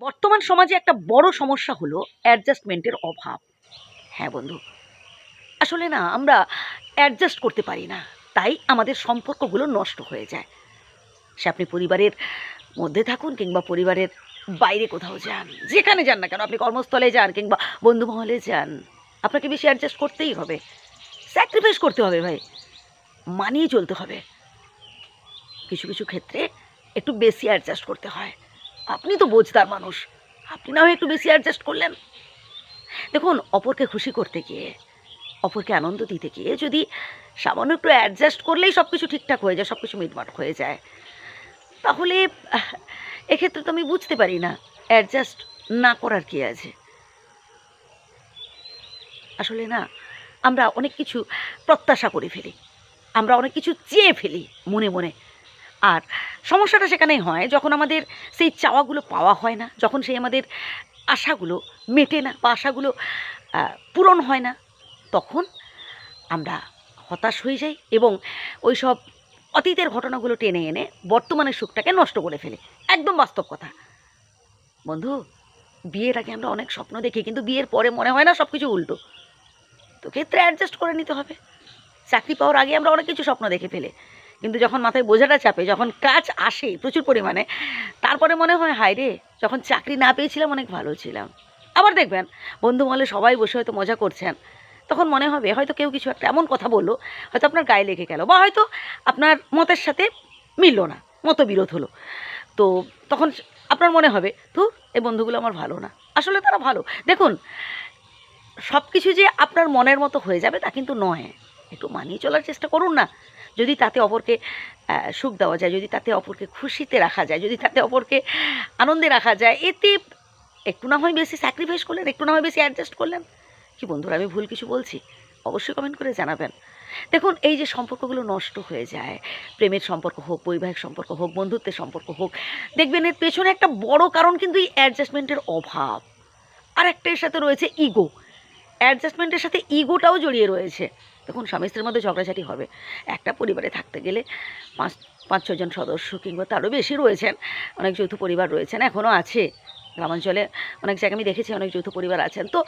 বর্তমান সমাজে একটা বড় সমস্যা হলো অ্যাডজাস্টমেন্টের অভাব। হ্যাঁ বন্ধু, আসলে না, আমরা অ্যাডজাস্ট করতে পারি না, তাই আমাদের সম্পর্কগুলো নষ্ট হয়ে যায়। সে আপনি পরিবারের মধ্যে থাকুন কিংবা পরিবারের বাইরে কোথাও যান, যেখানে যান না কেন, আপনি কর্মস্থলে যান কিংবা বন্ধুমহলে যান, আপনাকে বেশি অ্যাডজাস্ট করতেই হবে। স্যাক্রিফাইস করতে হবে ভাই, মানিয়ে চলতে হবে। কিছু কিছু ক্ষেত্রে একটু বেশি অ্যাডজাস্ট করতে হয়। আপনি তো বোঝদার মানুষ। আপনি না একটু বেশি অ্যাডজাস্ট করলেন। দেখুন, অপরকে খুশি করতে গিয়ে, অপরকে আনন্দ দিতে গিয়ে যদি সামান্য একটু অ্যাডজাস্ট করলেই সব কিছু ঠিকঠাক হয়ে যায় সব কিছু মিটমাট হয়ে যায়, তাহলে এক্ষেত্রে তো আমি বুঝতে পারি না অ্যাডজাস্ট না করার কি আছে? আসলে না, আমরা অনেক কিছু প্রত্যাশা করে ফেলি। আমরা অনেক কিছু চেয়ে ফেলি মনে মনে। আর সমস্যাটা সেখানেই হয়, যখন আমাদের সেই চাওয়াগুলো পাওয়া হয় না, যখন সেই আমাদের আশাগুলো মেটে না বা আশাগুলো পূরণ হয় না, তখন আমরা হতাশ হয়ে যাই এবং ওই সব অতীতের ঘটনাগুলো টেনে এনে বর্তমানের সুখটাকে নষ্ট করে ফেলে। একদম বাস্তব কথা। বন্ধু, বিয়ের আগে আমরা অনেক স্বপ্ন দেখি, কিন্তু বিয়ের পরে মনে হয় না সব কিছু উল্টো তো ক্ষেত্রে অ্যাডজাস্ট করে নিতে হবে। চাকরি পাওয়ার আগে আমরা অনেক কিছু স্বপ্ন দেখে ফেলে। কিন্তু যখন মাথায় বোঝাটা চাপে, যখন কাজ আসে প্রচুর পরিমাণে, তারপরে মনে হয়, হায় রে, যখন চাকরি না পেয়েছিলাম, অনেক ভালো ছিলাম। আবার দেখবেন, বন্ধু মহলে সবাই বসে হয়তো মজা করছেন। তখন মনে হবে, হয়তো কেউ কিছু একটা এমন কথা বলল, হয়তো আপনার গায়ে লেগে গেল বা হয়তো আপনার মতের সাথে মিললো না, মতবিরোধ হলো। তো তখন আপনার মনে হবে তো এই বন্ধুগুলো আমার ভালো না। আসলে তারা ভালো। দেখুন সব কিছু যে আপনার মনের মতো হয়ে যাবে তা কিন্তু নয়। একটু মানিয়ে চলার চেষ্টা করুন না। যদি তাতে অপরকে সুখ দেওয়া যায়, যদি তাতে অপরকে খুশিতে রাখা যায়, যদি তাতে অপরকে আনন্দে রাখা যায়, এতে একটু না হয় বেশি স্যাক্রিফাইস করলেন, একটু না হয় বেশি অ্যাডজাস্ট করলেন। কি বন্ধুরা, আমি ভুল কিছু বলছি? অবশ্যই কমেন্ট করে জানাবেন। দেখুন, এই যে সম্পর্কগুলো নষ্ট হয়ে যায়, প্রেমের সম্পর্ক হোক, বৈবাহিক সম্পর্ক হোক, বন্ধুত্বের সম্পর্ক হোক, দেখবেন এর পেছনে একটা বড় কারণ কিন্তু এই অ্যাডজাস্টমেন্টের অভাব। আর একটা এর সাথে রয়েছে ইগো অ্যাডজাস্টমেন্টের সাথে ইগোটাও জড়িয়ে রয়েছে। তখন স্বামী স্ত্রীর মধ্যে ঝগড়াঝাটি হবে। একটা পরিবারে থাকতে গেলে পাঁচ পাঁচ ছজন সদস্য কিংবা তারও বেশি রয়েছেন, অনেক যৌথ পরিবার রয়েছেন এখনও আছে। গ্রামাঞ্চলে অনেক জায়গায় আমি দেখেছি, অনেক যৌথ পরিবার আছেন। তো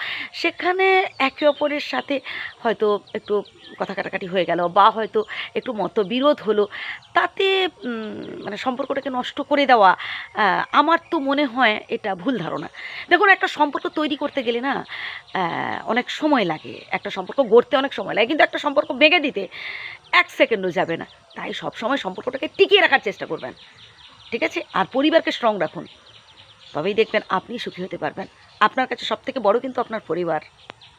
সেখানে একে অপরের সাথে হয়তো একটু কথা কাটাকাটি হয়ে গেল বা হয়তো একটু মতবিরোধ হলো, তাতে মানে সম্পর্কটাকে নষ্ট করে দেওয়া আমার তো মনে হয় এটা ভুল ধারণা। দেখুন, একটা সম্পর্ক তৈরি করতে গেলে না অনেক সময় লাগে। একটা সম্পর্ক গড়তে অনেক সময় লাগে, কিন্তু একটা সম্পর্ক ভেঙে দিতে এক সেকেন্ডও যাবে না। তাই সব সময় সম্পর্কটাকে টিকিয়ে রাখার চেষ্টা করবেন। ঠিক আছে? আর পরিবারকে স্ট্রং রাখুন। তবেই দেখবেন আপনি সুখী হতে পারবেন। আপনার কাছে সবথেকে বড় কিন্তু আপনার পরিবার।